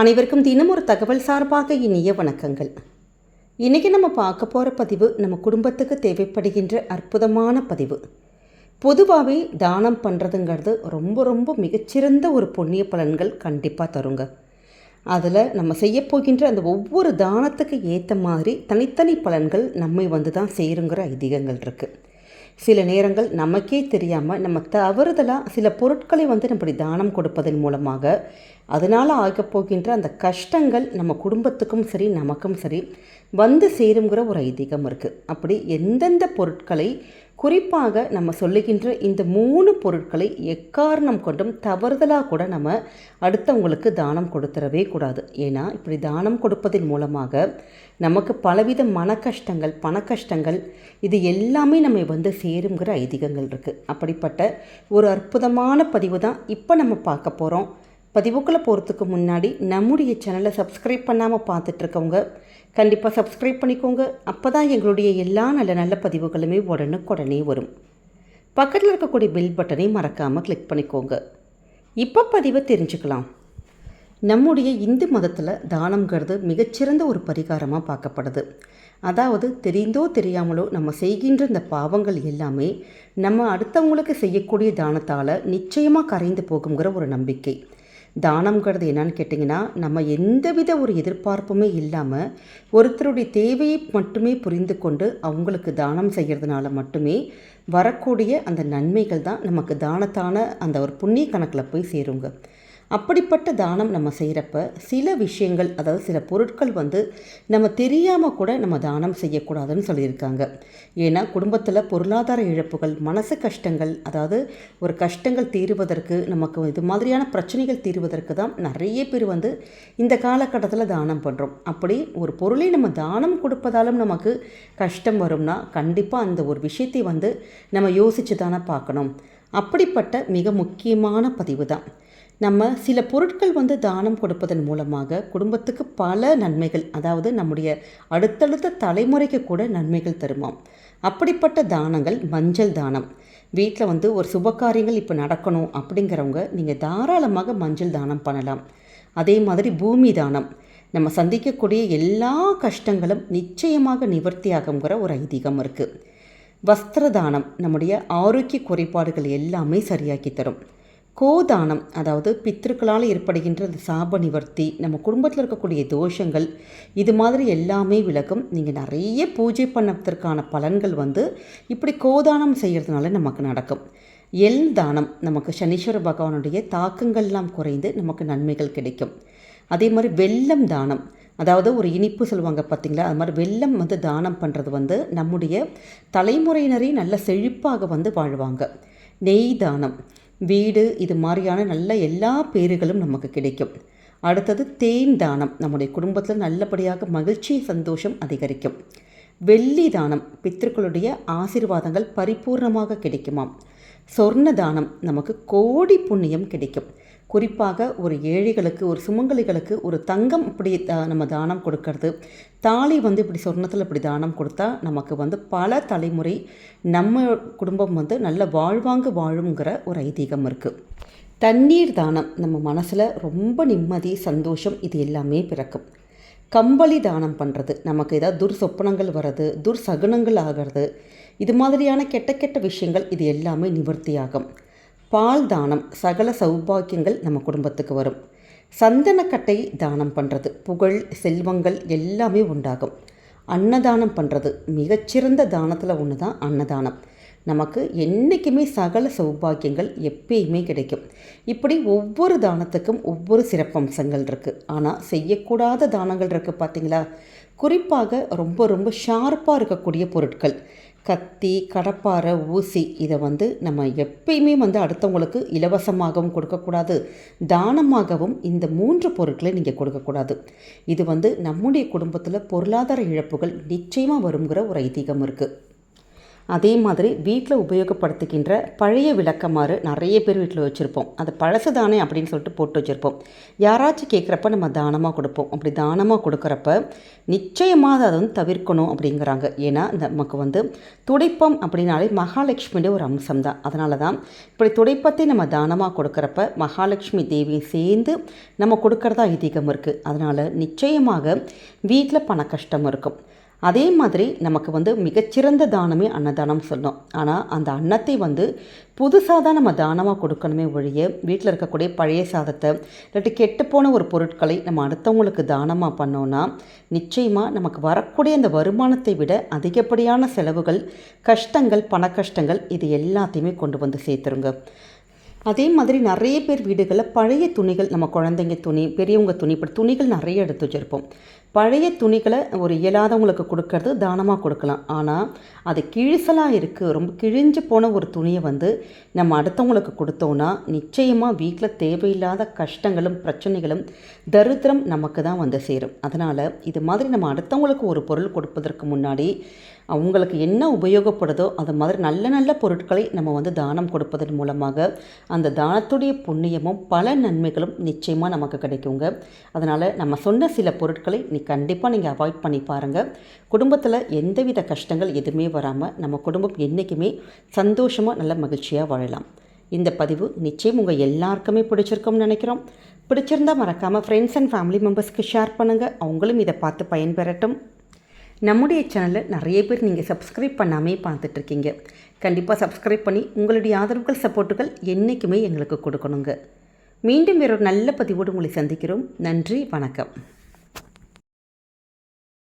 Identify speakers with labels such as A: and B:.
A: அனைவருக்கும் தினம் ஒரு தகவல் சார்பாக இனிய வணக்கங்கள். இன்றைக்கி நம்ம பார்க்க போகிற பதிவு நம்ம குடும்பத்துக்கு தேவைப்படுகின்ற அற்புதமான பதிவு. பொதுவாகவே தானம் பண்ணுறதுங்கிறது ரொம்ப ரொம்ப மிகச்சிறந்த ஒரு புண்ணிய பலன்கள் கண்டிப்பாக தருங்க. அதில் நம்ம செய்யப்போகின்ற அந்த ஒவ்வொரு தானத்துக்கு ஏற்ற மாதிரி தனித்தனி பலன்கள் நம்மை வந்து தான் சேருங்கிற ஐதீகங்கள் இருக்குது சில நேரங்கள் நமக்கே தெரியாமல் நம்ம தவறுதலாக சில பொருட்களை வந்து நம்ம தானம் கொடுப்பதன் மூலமாக அதனால் ஆகப்போகின்ற அந்த கஷ்டங்கள் நம்ம குடும்பத்துக்கும் சரி நமக்கும் சரி வந்து சேருங்கிற ஒரு ஐதீகம் இருக்குது அப்படி எந்தெந்த பொருட்களை குறிப்பாக நம்ம சொல்லுகின்ற இந்த மூணு பொருட்களை எக்காரணம் கொண்டும் தவறுதலாக கூட நம்ம அடுத்தவங்களுக்கு தானம் கொடுத்துடவே கூடாது. ஏன்னா இப்படி தானம் கொடுப்பதன் மூலமாக நமக்கு பலவித மன கஷ்டங்கள் பண கஷ்டங்கள் இது எல்லாமே நம்ம வந்து சேருங்கிற ஐதீகங்கள் இருக்குது அப்படிப்பட்ட ஒரு அற்புதமான பதிவு தான் இப்போ நம்ம பார்க்க போகிறோம் பதிவுக்குள்ளே போகிறதுக்கு முன்னாடி நம்முடைய சேனலை சப்ஸ்கிரைப் பண்ணாமல் பார்த்துட்ருக்கவங்க கண்டிப்பாக சப்ஸ்கிரைப் பண்ணிக்கோங்க. அப்போ தான் எங்களுடைய எல்லா நல்ல நல்ல பதிவுகளுமே உடனுக்குடனே வரும். பக்கத்தில் இருக்கக்கூடிய பில் பட்டனை மறக்காமல் கிளிக் பண்ணிக்கோங்க. இப்போ பதிவை தெரிஞ்சுக்கலாம். நம்முடைய இந்து மதத்தில் தானம்ங்கிறது மிகச்சிறந்த ஒரு பரிகாரமாக பார்க்கப்படுது. அதாவது தெரிந்தோ தெரியாமலோ நம்ம செய்கின்ற இந்த பாவங்கள் எல்லாமே நம்ம அடுத்தவங்களுக்கு செய்யக்கூடிய தானத்தால் நிச்சயமாக கரைந்து போகுங்கிற ஒரு நம்பிக்கை. தானம்ங்கிறது என்னன்னு கேட்டிங்கன்னா நம்ம எந்தவித ஒரு எதிர்பார்ப்புமே இல்லாமல் ஒருத்தருடைய தேவையை மட்டுமே புரிந்து கொண்டு அவங்களுக்கு தானம் செய்கிறதுனால மட்டுமே வரக்கூடிய அந்த நன்மைகள் தான் நமக்கு தானத்தான அந்த ஒரு புண்ணிய கணக்கில் போய் சேருங்க. அப்படிப்பட்ட தானம் நம்ம செய்கிறப்ப சில விஷயங்கள் அதாவது சில பொருட்கள் வந்து நம்ம தெரியாமல் கூட நம்ம தானம் செய்யக்கூடாதுன்னு சொல்லியிருக்காங்க. ஏன்னா குடும்பத்தில் பொருளாதார இழப்புகள் மனசு கஷ்டங்கள் அதாவது ஒரு கஷ்டங்கள் தீருவதற்கு நமக்கு இது மாதிரியான பிரச்சனைகள் தீருவதற்கு தான் நிறைய பேர் வந்து இந்த காலகட்டத்தில் தானம் பண்ணுறோம் அப்படி ஒரு பொருளை நம்ம தானம் கொடுப்பதாலும் நமக்கு கஷ்டம் வரும்னா கண்டிப்பாக அந்த ஒரு விஷயத்தை வந்து நம்ம யோசித்து தானே பார்க்கணும். அப்படிப்பட்ட மிக முக்கியமான பதிவு தான். நம்ம சில பொருட்கள் வந்து தானம் கொடுப்பதன் மூலமாக குடும்பத்துக்கு பல நன்மைகள் அதாவது நம்முடைய அடுத்தடுத்த தலைமுறைக்கு கூட நன்மைகள் தருமாம். அப்படிப்பட்ட தானங்கள் மஞ்சள் தானம். வீட்டில் வந்து ஒரு சுபகாரியங்கள் இப்போ நடக்கணும் அப்படிங்கிறவங்க நீங்கள் தாராளமாக மஞ்சள் தானம் பண்ணலாம். அதே மாதிரி பூமி தானம். நம்ம சந்திக்கக்கூடிய எல்லா கஷ்டங்களும் நிச்சயமாக நிவர்த்தியாகுங்கிற ஒரு ஐதீகம் இருக்குது வஸ்திர தானம் நம்முடைய ஆரோக்கிய குறைபாடுகள் எல்லாமே சரியாக்கி தரும். கோதானம் அதாவது பித்திருக்களால் ஏற்படுகின்ற அந்த சாப நிவர்த்தி நம்ம குடும்பத்தில் இருக்கக்கூடிய தோஷங்கள் இது மாதிரி எல்லாமே விலகும் நீங்கள் நிறைய பூஜை பண்ணதற்கான பலன்கள் வந்து இப்படி கோதானம் செய்கிறதுனால நமக்கு நடக்கும். எல் தானம் நமக்கு சனீஸ்வர பகவானுடைய தாக்கங்கள்லாம் குறைந்து நமக்கு நன்மைகள் கிடைக்கும். அதே மாதிரி வெள்ளம் தானம் அதாவது ஒரு இனிப்பு சொல்லுவாங்க பார்த்தீங்களா? அது மாதிரி வெள்ளம் வந்து தானம் பண்ணுறது வந்து நம்முடைய தலைமுறையினரே நல்ல செழிப்பாக வந்து வாழ்வாங்க. நெய் தானம் வீடு இது மாதிரியான நல்ல எல்லா பேறுகளும் நமக்கு கிடைக்கும். அடுத்தது தேன் தானம். நம்முடைய குடும்பத்தில் நல்லபடியாக மகிழ்ச்சி சந்தோஷம் அதிகரிக்கும். வெள்ளி தானம் பித்திருக்களுடைய ஆசீர்வாதங்கள் பரிபூர்ணமாக கிடைக்குமாம். சொர்ண தானம் நமக்கு கோடி புண்ணியம் கிடைக்கும். குறிப்பாக ஒரு ஏழைகளுக்கு ஒரு சுமங்கலிகளுக்கு ஒரு தங்கம் இப்படி நம்ம தானம் கொடுக்கறது. தாலி வந்து இப்படி சொர்ணத்தில் இப்படி தானம் கொடுத்தா நமக்கு வந்து பல தலைமுறை நம்ம குடும்பம் வந்து நல்ல வாழ்வாங்கு வாழுங்கிற ஒரு ஐதீகம் இருக்குது தண்ணீர் தானம் நம்ம மனசில் ரொம்ப நிம்மதி சந்தோஷம் இது எல்லாமே பிறக்கும். கம்பளி தானம் பண்ணுறது நமக்கு ஏதாவது துர் சொப்பனங்கள் வர்றது துர் சகுனங்கள் ஆகிறது இது மாதிரியான கெட்ட கெட்ட விஷயங்கள் இது எல்லாமே நிவர்த்தியாகும். பால் தானம் சகல சௌபாக்கியங்கள் நம்ம குடும்பத்துக்கு வரும். சந்தனக்கட்டை தானம் பண்ணுறது புகழ் செல்வங்கள் எல்லாமே உண்டாகும். அன்னதானம் பண்ணுறது மிகச்சிறந்த தானத்தில் ஒன்று தான் அன்னதானம். நமக்கு என்றைக்குமே சகல சௌபாக்கியங்கள் எப்பயுமே கிடைக்கும். இப்படி ஒவ்வொரு தானத்துக்கும் ஒவ்வொரு சிறப்பம்சங்கள் இருக்குது ஆனால் செய்யக்கூடாத தானங்கள் இருக்குது பார்த்தீங்களா குறிப்பாக ரொம்ப ரொம்ப ஷார்ப்பாக இருக்கக்கூடிய பொருட்கள். கத்தி கடப்பாறை ஊசி இதை வந்து நம்ம எப்பயுமே வந்து அடுத்தவங்களுக்கு இலவசமாகவும் கொடுக்கக்கூடாது. தானமாகவும் இந்த மூன்று பொருட்களை நீங்கள் கொடுக்கக்கூடாது. இது வந்து நம்முடைய குடும்பத்தில் பொருளாதார இழப்புகள் நிச்சயமாக வருங்கிற ஒரு ஐதீகம் இருக்குது அதே மாதிரி வீட்டில் உபயோகப்படுத்துகின்ற பழைய விளக்கமாறு நிறைய பேர் வீட்டில் வச்சுருப்போம். அது பழசு தானே அப்படின்னு சொல்லிட்டு போட்டு வச்சுருப்போம். யாராச்சும் கேட்குறப்ப நம்ம தானமாக கொடுப்போம். அப்படி தானமாக கொடுக்குறப்ப நிச்சயமாக அதை வந்து தவிர்க்கணும் அப்படிங்கிறாங்க. ஏன்னா நமக்கு வந்து துடைப்பம் அப்படின்னாலே மகாலட்சுமியோட ஒரு அம்சம் தான் அதனால தான் இப்படி துடைப்பத்தை நம்ம தானமாக கொடுக்குறப்ப மகாலட்சுமி தேவியை சேர்ந்து நம்ம கொடுக்கறதா ஐதீகம் இருக்குது அதனால் நிச்சயமாக வீட்டில் பண கஷ்டம் இருக்கும். அதே மாதிரி நமக்கு வந்து மிகச்சிறந்த தானமே அன்னதானம் சொல்லணும். ஆனால் அந்த அன்னத்தை வந்து புதுசாக தான் நம்ம தானமாக கொடுக்கணுமே ஒழிய வீட்டில் இருக்கக்கூடிய பழைய சாதத்தை இல்லாட்டி கெட்டுப்போன ஒரு பொருட்களை நம்ம அடுத்தவங்களுக்கு தானமாக பண்ணோன்னா நிச்சயமாக நமக்கு வரக்கூடிய அந்த வருமானத்தை விட அதிகப்படியான செலவுகள் கஷ்டங்கள் பண கஷ்டங்கள் இது எல்லாத்தையுமே கொண்டு வந்து சேர்த்துருங்க. அதே மாதிரி நிறைய பேர் வீடுகளில் பழைய துணிகள் நம்ம குழந்தைங்க துணி பெரியவங்க துணி இப்படி துணிகள் நிறைய எடுத்து வச்சுருப்போம். பழைய துணிகளை ஒரு இயலாதவங்களுக்கு கொடுக்கறது தானமாக கொடுக்கலாம். ஆனால் அது கிழிசலாக இருக்குது ரொம்ப கிழிஞ்சு போன ஒரு துணியை வந்து நம்ம அடுத்தவங்களுக்கு கொடுத்தோன்னா நிச்சயமாக வீட்டில் தேவையில்லாத கஷ்டங்களும் பிரச்சனைகளும் தரித்திரம் நமக்கு தான் வந்து சேரும். அதனால் இது மாதிரி நம்ம அடுத்தவங்களுக்கு ஒரு பொருள் கொடுப்பதற்கு முன்னாடி அவங்களுக்கு என்ன உபயோகப்படுதோ அது மாதிரி நல்ல நல்ல பொருட்களை நம்ம வந்து தானம் கொடுப்பதன் மூலமாக அந்த தானத்துடைய புண்ணியமும் பல நன்மைகளும் நிச்சயமாக நமக்கு கிடைக்குங்க. அதனால் நம்ம சொன்ன சில பொருட்களை நீ கண்டிப்பாக நீங்கள் அவாய்ட் பண்ணி பாருங்கள் குடும்பத்தில் எந்தவித கஷ்டங்கள் எதுவுமே வராமல் நம்ம குடும்பம் என்றைக்குமே சந்தோஷமாக நல்ல மகிழ்ச்சியாக வாழலாம். இந்த பதிவு நிச்சயம் உங்கள் எல்லாருக்குமே பிடிச்சிருக்கும்னு நினைக்கிறோம். பிடிச்சிருந்தால் மறக்காமல் ஃப்ரெண்ட்ஸ் அண்ட் ஃபேமிலி மெம்பர்ஸ்க்கு ஷேர் பண்ணுங்கள் அவங்களும் இதை பார்த்து பயன்பெறட்டும். நம்முடைய சேனலில் நிறைய பேர் நீங்கள் சப்ஸ்கிரைப் பண்ணாமே பார்த்துட்ருக்கீங்க. கண்டிப்பாக சப்ஸ்கிரைப் பண்ணி உங்களுடைய ஆதரவுகள் சப்போர்ட்டுகள் என்றைக்குமே எங்களுக்கு கொடுக்கணுங்க. மீண்டும் வேறொரு நல்ல பதிவோடு உங்களை சந்திக்கிறோம். நன்றி வணக்கம்.